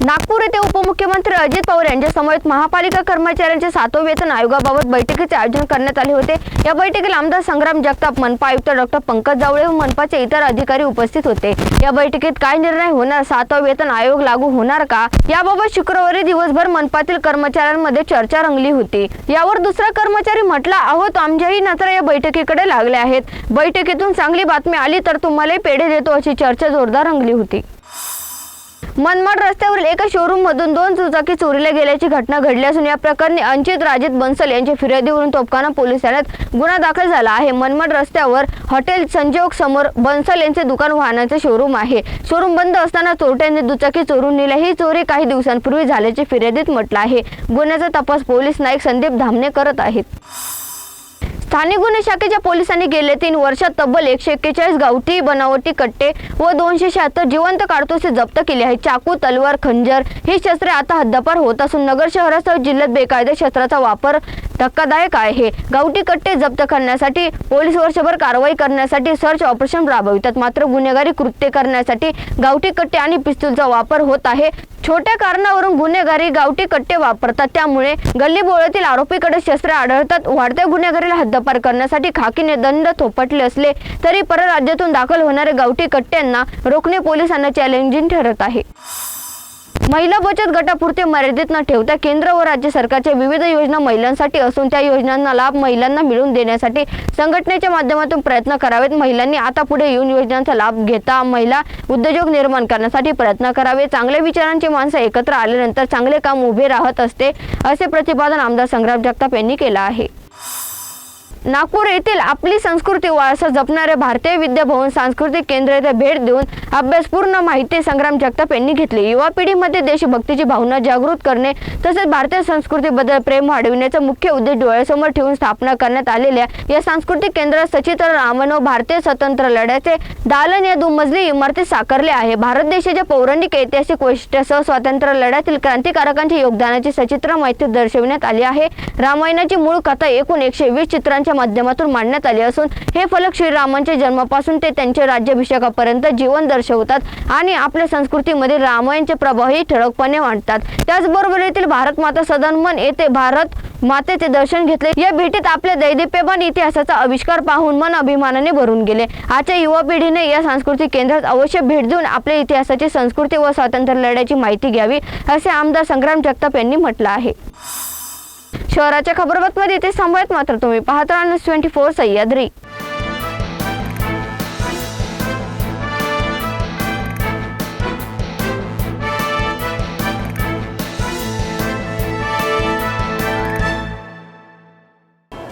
नागपूर येथे उपमुख्यमंत्री अजित पवार यांच्या समवेत महापालिका कर्मचाऱ्यांच्या सातव वेतन आयोगाबाबत बैठकीचे आयोजन करण्यात आले होते. या बैठकीला आमदार संग्राम जगताप मनपा आयुक्त डॉक्टर पंकज जावळे व मनपाचे इतर अधिकारी उपस्थित होते. या बैठकीत काय निर्णय होणार सातवा वेतन आयोग लागू होणार का? याबाबत शुक्रवारी दिवसभर मनपातील कर्मचाऱ्यांमध्ये चर्चा रंगली होती. यावर दुसरा कर्मचारी म्हटला आहोत आमच्याही नजरा या बैठकीकडे लागले आहेत. बैठकीतून चांगली बातमी आली तर तुम्हालाही पेढे देतो अशी चर्चा जोरदार रंगली होती. मनमाड रस्त्यावरील एका शोरूम मधून दोन दुचाकी चोरीला गेल्याची घटना घडली असून या प्रकरणी अंचित राजेत बन्सल यांच्या फिर्यादीवरून तोपखाना पोलीस ठाण्यात गुन्हा दाखल झाला आहे. मनमाड रस्त्यावर हॉटेल संजोग समोर बन्सल यांचे दुकान वाहनाचे शोरूम आहे. शोरूम बंद असताना चोरट्यांनी दुचाकी चोरून नेल्या. ही चोरी काही दिवसांपूर्वी झाल्याचे फिर्यादीत म्हटलं आहे. गुन्ह्याचा तपास पोलीस नाईक संदीप धामणे करत आहेत. स्थानिक गुन्हे शाखेच्या पोलिसांनी गेले तीन वर्षात तब्बल एकशे एक्केचाळीस गावठी बनावटी कट्टे व दोनशे शहात्तर जिवंत काडतोसे जप्त केले आहेत. चाकू तलवार खंजर ही शस्त्रे आता हद्दपार होत असून नगर शहरासह जिल्ह्यात बेकायदे शस्त्राचा वापर धक्कादायक आहे. गावठी कट्टे जप्त करण्यासाठी पोलीस वर्षभर कारवाई करण्यासाठी सर्च ऑपरेशन राबवितात. मात्र गुन्हेगारी कृत्य करण्यासाठी गावठी कट्टे आणि पिस्तूलचा वापर होत आहे. छोट्या कारणावरून गुन्हेगारी गावठी कट्टे वापरतात. त्यामुळे गल्लीबोळातील आरोपीकडे शस्त्रे आढळतात. वाढत्या गुन्हेगारीला हद्दपार करण्यासाठी खाकीने दंड थोपटले असले तरी परराज्यातून दाखल होणारे गावठी कट्ट्यांना रोखणे पोलिसांना चॅलेंजिंग ठरत आहे. महिला बचत गटापुरते मर्यादित न ठेवता केंद्र व राज्य सरकारच्या विविध योजना महिलांसाठी असून त्या योजनांना लाभ महिलांना मिळवून देण्यासाठी संघटनेच्या माध्यमातून प्रयत्न करावेत. महिलांनी आता पुढे येऊन योजनांचा लाभ घेता महिला उद्योजक निर्माण करण्यासाठी प्रयत्न करावे. चांगल्या विचारांची माणसं एकत्र आल्यानंतर चांगले काम उभे राहत असते असे प्रतिपादन आमदार संग्राम जगताप यांनी केलं आहे. नागपूर येथील आपली संस्कृती वारसा जपणारे भारतीय विद्याभवन सांस्कृतिक केंद्र येथे भेट देऊन अभ्यासपूर्ण माहिती संग्राम जगताप यांनी घेतली. युवा पिढीमध्ये देशभक्तीची भावना जागृत करणे तसेच भारतीय संस्कृतीबद्दल प्रेम वाढविण्याचा मुख्य उद्देश डोळ्यासमोर ठेवून स्थापना करण्यात आलेल्या या सांस्कृतिक केंद्रात सचित्र रामन व भारतीय स्वतंत्र लढ्याचे दालन या दुमजली इमारतीत साकारले आहे. भारत देशाच्या पौराणिक ऐतिहासिक वैशिष्ट्यासह स्वातंत्र्य लढ्यातील क्रांतिकारकांच्या योगदानाची सचित्र माहिती दर्शविण्यात आली आहे. रामायणाची मूळ कथा एकूण एकशे वीस चित्रांच्या माध्यमातून मांडण्यात आले असून हे फलक श्रीरामांच्या जन्मापासून ते त्यांच्या राज्याभिषेकापर्यंत जीवन दर्शवतात आणि आपल्या संस्कृतीमध्ये रामायणचे प्रभावही ठळकपणे मांडतात त्याचबरोबर येथील भारत माता सदनमन येथे भारत मातेचे दर्शन घेतले. या भेटीत आपल्या दैदिप्यमान इतिहासाचा आविष्कार पाहून मन अभिमानाने भरून गेले. आजच्या युवा पिढीने या सांस्कृतिक केंद्रात अवश्य भेट देऊन आपल्या इतिहासाची संस्कृती व स्वातंत्र्य लढ्याची माहिती घ्यावी असे आमदार संग्राम जगताप यांनी म्हटलं आहे. शहराच्या खबरबातमध्ये इथे थांबवत मात्र तुम्ही. पाहत राहा news twenty four Sahyadri.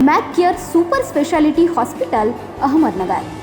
Mac care super speciality hospital Ahmednagar